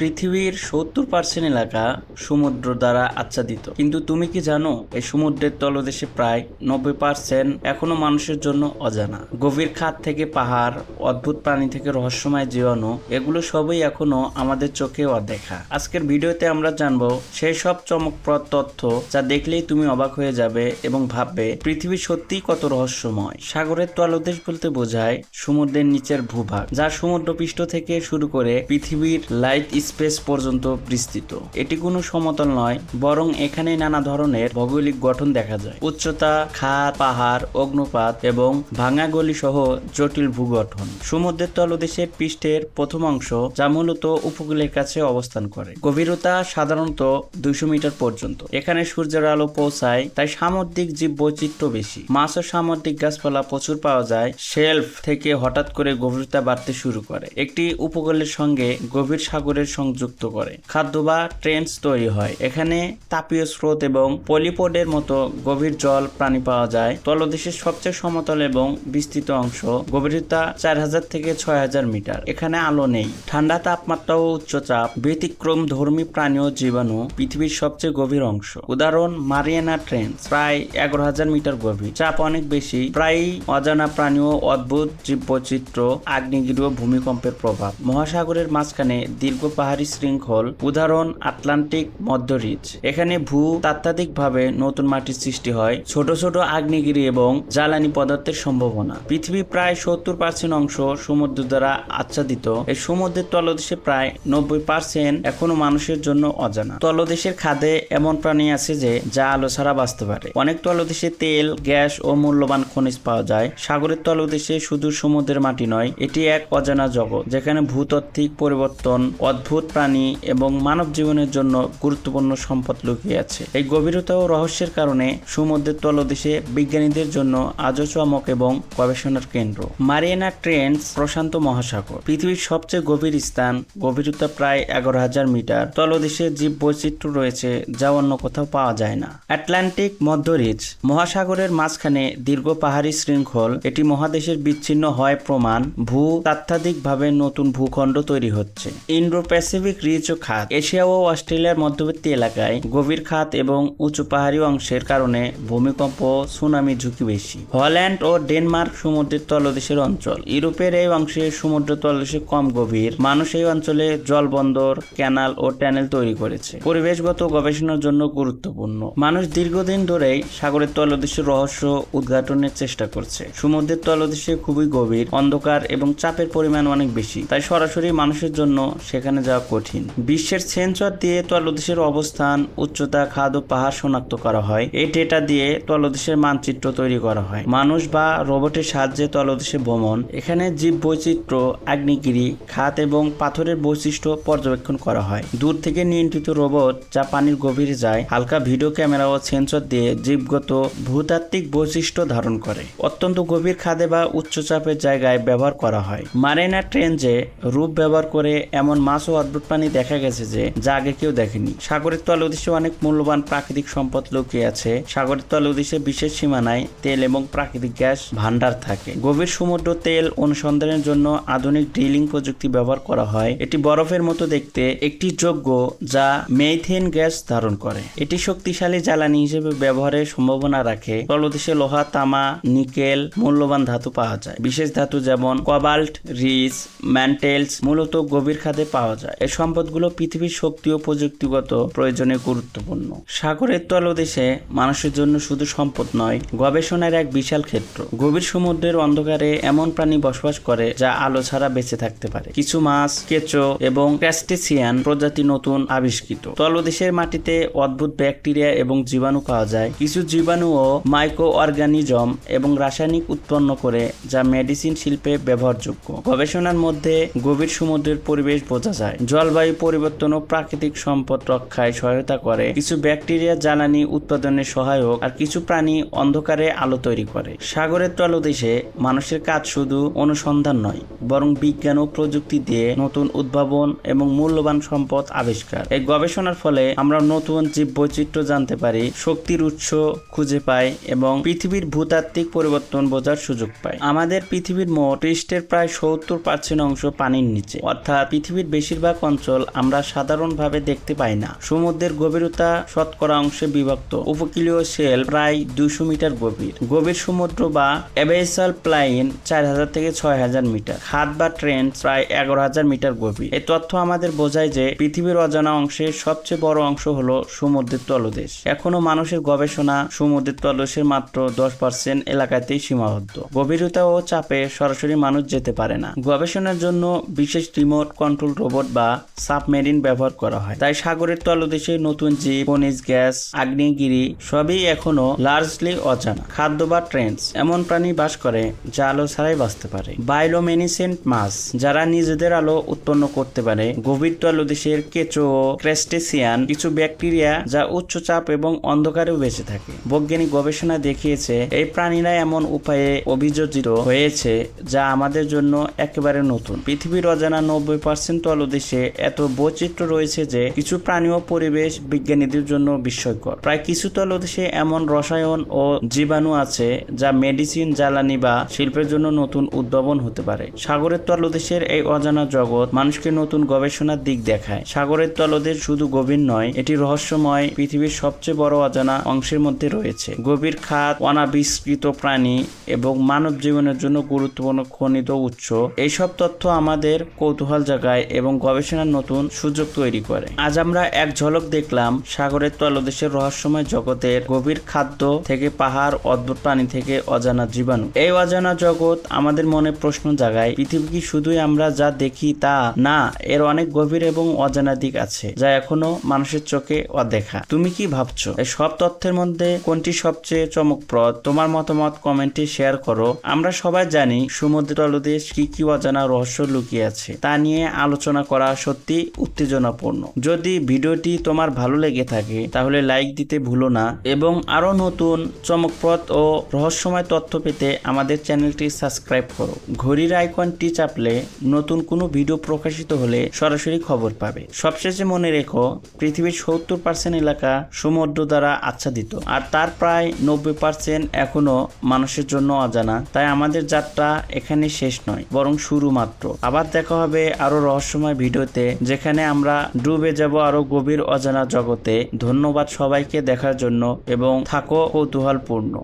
পৃথিবীর সত্তর পার্সেন্ট এলাকা সমুদ্র দ্বারা আচ্ছাদিত। কিন্তু তুমি কি জানো, এই সমুদ্রের তলদেশে প্রায় নব্বই পার্সেন্ট এখনও মানুষের জন্য অজানা। গভীর খাত থেকে পাহাড়, অদ্ভুত প্রাণী থেকে রহস্যময় জীবাণু, এগুলো সবই এখনও আমাদের চোখে অদেখা। আজকের ভিডিওতে আমরা জানব সেই সব চমকপ্রদ তথ্য যা দেখলেই তুমি অবাক হয়ে যাবে এবং ভাববে, পৃথিবী সত্যিই কত রহস্যময়। সাগরের তলদেশ বলতে বোঝায় সমুদ্রের নিচের ভূভাগ, যা সমুদ্রপৃষ্ঠ থেকে শুরু করে পৃথিবীর লাইট স্পেস পর্যন্ত বিস্তৃত। এটি কোনো সমতল নয়, বরং এখানে নানা ধরনের ভৌগোলিক গঠন দেখা যায়। উচ্চতা খাত পাহাড় অগ্নুপাত এবং ভাঙা গলি সহ জটিল ভূগঠন। সমুদ্রের তলদেশের পৃষ্ঠের প্রথম অংশ যা মূলত উপকূলের কাছে অবস্থান করে। গভীরতা সাধারণত দুইশো মিটার পর্যন্ত। এখানে সূর্যের আলো পৌঁছায়, তাই সামুদ্রিক জীব বৈচিত্র্য বেশি। মাছ ও সামুদ্রিক গাছপালা প্রচুর পাওয়া যায়, শেলফ থেকে হঠাৎ করে গভীরতা বাড়তে শুরু করে। একটি উপকূলের সঙ্গে গভীর সাগরের সংযুক্ত করে। খাদ্য বা ট্রেন্স তৈরি হয়। এখানে তাপীয় স্রোত এবং পলিপোডের মতো গভীর জল প্রাণী পাওয়া যায়। তলদেশের সবচেয়ে সমতল এবং বিস্তৃত অংশ গভীরতা চার হাজার থেকে ছয় হাজার মিটার। এখানে আলো নেই। ঠান্ডা তাপমাত্রা ও উচ্চচাপ ব্যতিক্রম ধর্মী প্রাণী ও জীবাণু পৃথিবীর সবচেয়ে গভীর অংশ। উদাহরণ, মারিয়ানা ট্রেন্স প্রায় এগারো হাজার মিটার গভীর। চাপ অনেক বেশি। প্রায়ই অজানা প্রাণী ও অদ্ভুত জীববৈচিত্র্য, আগ্নেয়গিরি ও ভূমিকম্পের প্রভাব। মহাসাগরের মাঝখানে দীর্ঘ পাহাড়ি শৃঙ্খল, উদাহরণ আটলান্টিক মধ্যরিচ। এখানে ভূ তাত্ত্বিকভাবে নতুন মাটির সৃষ্টি হয়, ছোট ছোট আগ্নেয়গিরি এবং জ্বালানি পদার্থের সম্ভাবনা। পৃথিবী প্রায় সত্তর পার্সেন্ট অংশ সমুদ্র দ্বারা আচ্ছাদিত। এই সমুদ্রের তলদেশে প্রায় নব্বই পার্সেন্ট এখনও মানুষের জন্য অজানা। তলদেশের খাদে এমন প্রাণী আছে যে, যা আলো ছাড়া বাঁচতে পারে। অনেক তলদেশে তেল, গ্যাস ও মূল্যবান খনিজ পাওয়া যায়। সাগরের তলদেশে শুধু সমুদ্রের মাটি নয়, এটি এক অজানা জগৎ, যেখানে ভূতাত্ত্বিক পরিবর্তন, অদ্ভুত প্রাণী এবং মানব জীবনের জন্য গুরুত্বপূর্ণ সম্পদ লুকিয়ে আছে। এই গভীরতা ও রহস্যের কারণে সমুদ্রের তলদেশে বিজ্ঞানীদের জন্য আজও চমক এবং গবেষণার কেন্দ্র। মারিয়ানা ট্রেন্স প্রশান্ত মহাসাগর, পৃথিবীর সবচেয়ে গভীর স্থান, গভীরতা প্রায় এগারো হাজার মিটার। তলদেশে জীব বৈচিত্র্য রয়েছে যা অন্য কোথাও পাওয়া যায় না। আটলান্টিক মধ্যরিজ মহাসাগরের মাঝখানে দীর্ঘ পাহাড়ি শৃঙ্খল, এটি মহাদেশের বিচ্ছিন্ন হয় প্রমাণ, ভূ তাত্ত্বিকভাবে নতুন ভূখণ্ড তৈরি হচ্ছে। ইন্ডো প্যাসিফিক রিচ ও খাত, এশিয়া ও অস্ট্রেলিয়ার মধ্যবর্তী এলাকায় গভীর খাত এবং উঁচু পাহাড়ি অংশের কারণে ভূমিকম্প সুনামি ঝুঁকি বেশি। হল্যান্ড ও ডেনমার্ক সমুদ্রের তলদেশের অঞ্চল। ইউরোপের এই অংশে সমুদ্র তলদেশে কম গভীর। মানুষ এই অঞ্চলে জলবন্দর, ক্যানাল ও ট্যানেল তৈরি করেছে। পরিবেশগত গবেষণার জন্য গুরুত্বপূর্ণ। মানুষ দীর্ঘদিন ধরেই সাগরের তলদেশের রহস্য উদ্ঘাটনের চেষ্টা করছে। সমুদ্রের তলদেশে খুবই গভীর, অন্ধকার এবং চাপের পরিমাণ অনেক বেশি। তাই সরাসরি মানুষের জন্য সেখানে যাওয়া কঠিন। বিশ্বের সেন্সর দিয়ে তলদেশের অবস্থান, উচ্চতা, খাদ ও পাহাড় শনাক্ত করা হয়। এই ডেটা দিয়ে তলদেশের মানচিত্র তৈরি করা হয়। মানুষ বা রোবটের সাহায্যে তলদেশে ভ্রমণ। এখানে জীব বৈচিত্র্য আগ্নেয়গিরি, খাত এবং পাথরের বৈশিষ্ট্য পর্যবেক্ষণ করা হয়। দূর থেকে নিয়ন্ত্রিত রোবট যা পানির গভীরে যায়, হালকা ভিডিও ক্যামেরা ও সেন্সর দিয়ে জীবগত ভূতাত্ত্বিক বৈশিষ্ট্য ধারণ করে। অত্যন্ত গভীর খাদে বা উচ্চচাপের জায়গায় ব্যবহার করা হয়। মারেনা ট্রেঞ্জে রূপ ব্যবহার করে এমন মাছ ও অদ্ভুত প্রাণী দেখা গেছে যে যা আগে কেউ দেখেনি। সাগরের তল তলদেশে অনেক মূল্যবান প্রাকৃতিক সম্পদ লুকিয়ে আছে। সাগরের তল তলদেশে বিশেষ সীমানায় তেল এবং প্রাকৃতিক গ্যাস ভান্ডার থাকে। গভীর সমুদ্র তেল অনুসন্ধানের জন্য আধুনিক ড্রিলিং প্রযুক্তি ব্যবহার করা হয়। এটি বরফের মতো দেখতে একটি যোগ্য যা মেইথেন গ্যাস ধারণ করে। এটি শক্তিশালী জ্বালানি হিসেবে ব্যবহারের সম্ভাবনা রাখে। তলদেশে লোহা, তামা নিকেল, মূল্যবান ধাতু পাওয়া যায়। বিশেষ ধাতু যেমন কবাল্ট, রিস, ম্যান্টেলস মূলত গভীর খাদে পাওয়া যায়। এই সম্পদগুলো পৃথিবীর শক্তি ও প্রযুক্তিগত প্রয়োজনে গুরুত্বপূর্ণ। সাগরের তলদেশে মানুষের জন্য শুধু সম্পদ নয়, গবেষণার এক বিশাল ক্ষেত্র। গভীর সমুদ্রের অন্ধকারে এমন প্রাণী বসবাস করে যা আলো ছাড়া বেঁচে থাকতে পারে। কিছু মাছ, কেঁচো এবং ক্যাস্টেসিয়ান প্রজাতি নতুন আবিষ্কৃত। তলদেশের মাটিতে অদ্ভুত ব্যাকটেরিয়া এবং জীবাণু পাওয়া যায়। কিছু জীবাণু ও মাইক্রো অর্গানিজম এবং রাসায়নিক উৎপন্ন করে, যা মেডিসিন শিল্পে ব্যবহারযোগ্য। গবেষণার মধ্যে গভীর সমুদ্রের পরিবেশ বোঝা যায়। জলবায়ু পরিবর্তন ও প্রাকৃতিক সম্পদ রক্ষায় সহায়তা করে। কিছু ব্যাকটেরিয়া, জ্বালানি উৎপাদনে সহায়ক আর কিছু প্রাণী অন্ধকারে আলো তৈরি করে। সাগরের তলদেশে মানুষের কাজ শুধু অনুসন্ধান নয়, বরং বিজ্ঞান ও প্রযুক্তি দিয়ে নতুন উদ্ভাবন এবং মূল্যবান সম্পদ আবিষ্কার। এই গবেষণার ফলে আমরা নতুন জীব বৈচিত্র্য জানতে পারি, শক্তির উৎস খুঁজে পাই এবং পৃথিবীর ভূতাত্ত্বিক ভূতাত্ত্বিক পরিবর্তন বোঝার সুযোগ পাই আমাদের পৃথিবীর মোট পৃষ্ঠের প্রায় সত্তর পার্সেন্ট অংশ পানির নিচে। অর্থাৎ পৃথিবীর বেশিরভাগ অঞ্চল আমরা সাধারণভাবে দেখতে পাই না। সমুদ্রের গভীরতা শতকরা অংশে বিভক্ত। উপকূলীয় শেল প্রায় দুশো মিটার গভীর। গভীর সমুদ্র বা অ্যাবেসাল প্লাইন চার হাজার থেকে ছয় হাজার মিটার। খাদ বা ট্রেন প্রায় এগারো হাজার মিটার গভীর। এই তথ্য আমাদের বোঝায় যে পৃথিবীর অজানা অংশের সবচেয়ে বড় অংশ হলো সমুদ্রের তলদেশ। এখনও মানুষের গবেষণা সমুদ্রের তলদেশের মাত্র দশ পার্সেন্ট এলাকাতেই সীমাবদ্ধ। গভীরতা ও চাপে সরাসরি মানুষ যেতে পারে না। গবেষণার জন্য বিশেষ রিমোট কন্ট্রোল রোবট বা সাবমেরিন ব্যবহার করা হয়। তাই সাগরের তলদেশে নতুন জীব, খনিজ গ্যাস, আগ্নেয়গিরি সবই এখনও লার্জলি অজানা। খাদ্য বা ট্রেন্স এমন প্রাণী বাস করে যা আলো ছাড়াই বাঁচতে পারে। বায়োলোমেনিসেন্ট মাছ, যারা নিজেদের আলো উৎপন্ন করতে পারে। গভীর তলদেশের কেঁচো ক্রেস্টেসিয়ান কিছু ব্যাকটেরিয়া যা উচ্চ চাপ এবং অন্ধকারেও বেঁচে থাকে। বৈজ্ঞানিক গবেষণা দেখিয়েছে, এই প্রাণীরা এমন উপায়ে অভিযোজিত হয়েছে যা আমাদের জন্য একেবারে নতুন। পৃথিবীর অজানা নব্বই পার্সেন্ট তলদেশে এত বৈচিত্র্য রয়েছে যে কিছু প্রাণী ও পরিবেশ বিজ্ঞানীদের জন্য বিস্ময়কর। প্রায় কিছু তলদেশে এমন রসায়ন ও জীবাণু আছে যা মেডিসিন, জ্বালানি বা শিল্পের জন্য নতুন উদ্ভাবন হতে পারে। সাগরের তলদেশের এই অজানা জগৎ মানুষকে নতুন গবেষণার দিক দেখায়। সাগরের তলদেশ শুধু গভীর নয়, এটি রহস্যময় পৃথিবীর সবচেয়ে বড় অজানা অংশের মধ্যে রয়েছে। গভীর খাত অনাবিষ্কৃত প্রাণী এবং মানব জীবনের জন্য গুরুত্বপূর্ণ খনিজ উৎস, এইসব তথ্য আমাদের কৌতূহল জাগায় এবং গবেষণার নতুন সুযোগ তৈরি করে। আজ আমরা এক ঝলক দেখলাম সাগরের তলদেশের রহস্যময় জগতের গভীর খাদ্য থেকে পাহাড়, অদ্ভুত প্রাণী থেকে অজানা জীবাণু। এই অজানা জগৎ আমাদের মনে প্রশ্ন জাগায় পৃথিবী কি শুধুই আমরা যা দেখি তা না, এর অনেক গভীর এবং অজানা দিক আছে, যা এখনও মানুষের চোখে অদেখা। তুমি কি ভাবছ এই সব তথ্যের মধ্যে কোনটি সবচেয়ে চমকপ্রদ? তোমার মতামত কমেন্টে শেয়ার করো। আমরা সবাই জানি সমুদ্র তলদেশ কি কি অজানা রহস্য লুকিয়ে আছে। তা নিয়ে আলোচনা করা সত্যি উত্তেজনাপূর্ণ। যদি ভিডিওটি তোমার ভালো লেগে থাকে, তাহলে লাইক দিতে ভুলো না এবং আরও নতুন, চমকপ্রদ ও রহস্যময় তথ্য পেতে আমাদের চ্যানেলটি সাবস্ক্রাইব করো। ঘড়ির আইকনটি চাপলে নতুন কোনো ভিডিও প্রকাশিত হলে সরাসরি খবর পাবে। সবশেষে মনে রেখো, পৃথিবীর সত্তর পার্সেন্ট এলাকা সমুদ্র দ্বারা আচ্ছাদিত, আর তার প্রায় নব্বই পার্সেন্ট এখনও মানুষের জন্য অজানা। তাই আমাদের যাত্রা এখানে শেষ নয়, বরং শুরু মাত্র। আবার দেখা হবে আরও রহস্যময় ভিডিওতে, যেখানে আমরা ডুবে যাব আরও গভীর অজানা জগতে। ধন্যবাদ সবাইকে দেখার জন্য, এবং থাকো কৌতূহলপূর্ণ।